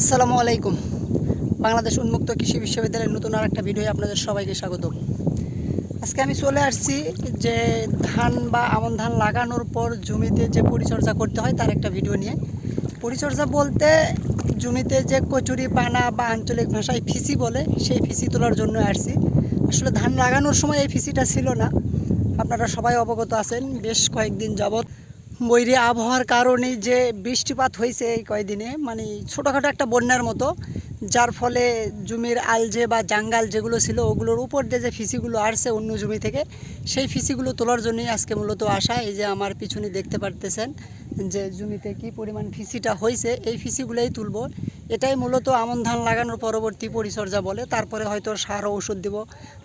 আসসালামু আলাইকুম। বাংলাদেশ উন্মুক্ত কৃষি বিশ্ববিদ্যালয়ের নতুন আর একটা ভিডিও আপনাদের সবাইকে স্বাগত। আজকে আমি চলে আসছি যে ধান বা আমন ধান লাগানোর পর জমিতে যে পরিচর্যা করতে হয় তার একটা ভিডিও নিয়ে। পরিচর্যা বলতে জমিতে যে কচুরি পানা বা আঞ্চলিক ভাষায় ফিসি বলে, সেই ফিসি তোলার জন্য আসছি। আসলে ধান লাগানোর সময় এই ফিসিটা ছিল না। আপনারা সবাই অবগত আছেন, বেশ কয়েকদিন যাবৎ বৈরী আবহাওয়ার কারণে যে বৃষ্টিপাত হয়েছে এই কয়দিনে মানে ছোটোখাটো একটা বন্যার মতো, যার ফলে জমির আলজে বা জাঙ্গাল যেগুলো ছিল ওগুলোর উপর দিয়ে যে ফিসিগুলো আসছে অন্য জমি থেকে, সেই ফিসিগুলো তোলার জন্যই আজকে মূলত আসা। এই যে আমার পিছনে দেখতে পারতেছেন যে জমিতে কি পরিমাণ ফিসিটা হয়েছে, এই ফিসিগুলোই তুলব। এটাই মূলত আমন ধান লাগানোর পরবর্তী পরিচর্যা বলে। তারপরে হয়তো সার ঔষধ দিব।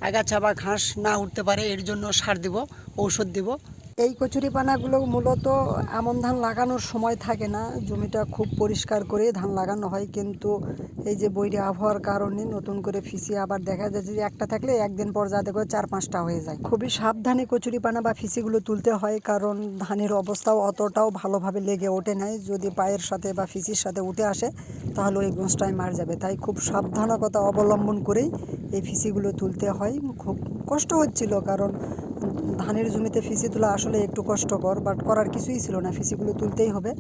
আগাছা বা ঘাস না উঠতে পারে, এর জন্য সার দিব, ঔষধ দিব। এই কচুরি পানাগুলো মূলত আমন ধান লাগানোর সময় থাকে না। জমিটা খুব পরিষ্কার করে ধান লাগানো হয়, কিন্তু এই যে বৈরী আবহাওয়ার কারণে নতুন করে ফিসি আবার দেখা যায় যে একটা থাকলে একদিন পর যাতে করে চার পাঁচটা হয়ে যায়। খুবই সাবধানে কচুরি পানা বা ফিসিগুলো তুলতে হয়, কারণ ধানের অবস্থাও অতটাও ভালোভাবে লেগে ওঠে নাই। যদি পায়ের সাথে বা ফিসির সাথে উঠে আসে, তাহলে ওই গোঁসটাই মার যাবে। তাই খুব সাবধানতা অবলম্বন করেই এই ফিসিগুলো তুলতে হয়। খুব কষ্ট হচ্ছিল, কারণ ধানের জমিতে ফিসি তোলা আসলে একটু কষ্টকর বাট করার কিছুই ছিল না। ফিসিগুলো তুলতেই হবে,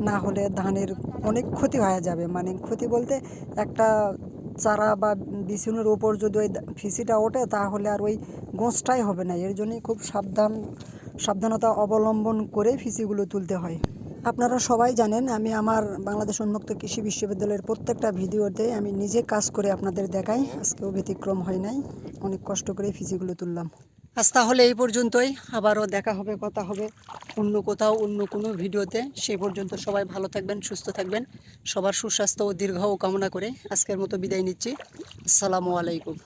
না হলে ধানের অনেক ক্ষতি হয়ে যাবে। মানে ক্ষতি বলতে একটা চারা বা বিছুনের ওপর যদি ওই ফিসিটা ওঠে, তাহলে আর ওই গোঁসটাই হবে না। এর জন্যই খুব সাবধান, সাবধানতা অবলম্বন করে ফিসিগুলো তুলতে হয়। আপনারা সবাই জানেন, আমি আমার বাংলাদেশ উন্মুক্ত কৃষি বিশ্ববিদ্যালয়ের প্রত্যেকটা ভিডিওতে আমি নিজে কাজ করে আপনাদের দেখাই। আজকেও ব্যতিক্রম হয় নাই। অনেক কষ্ট করে ফিসিগুলো তুললাম। আজ তাহলে এই পর্যন্তই। আবারও দেখা হবে, কথা হবে অন্য কোথাও, অন্য কোনো ভিডিওতে। সেই পর্যন্ত সবাই ভালো থাকবেন, সুস্থ থাকবেন। সবার সুস্বাস্থ্য ও দীর্ঘ কামনা করে আজকের মতো বিদায় নিচ্ছি। আসসালামু আলাইকুম।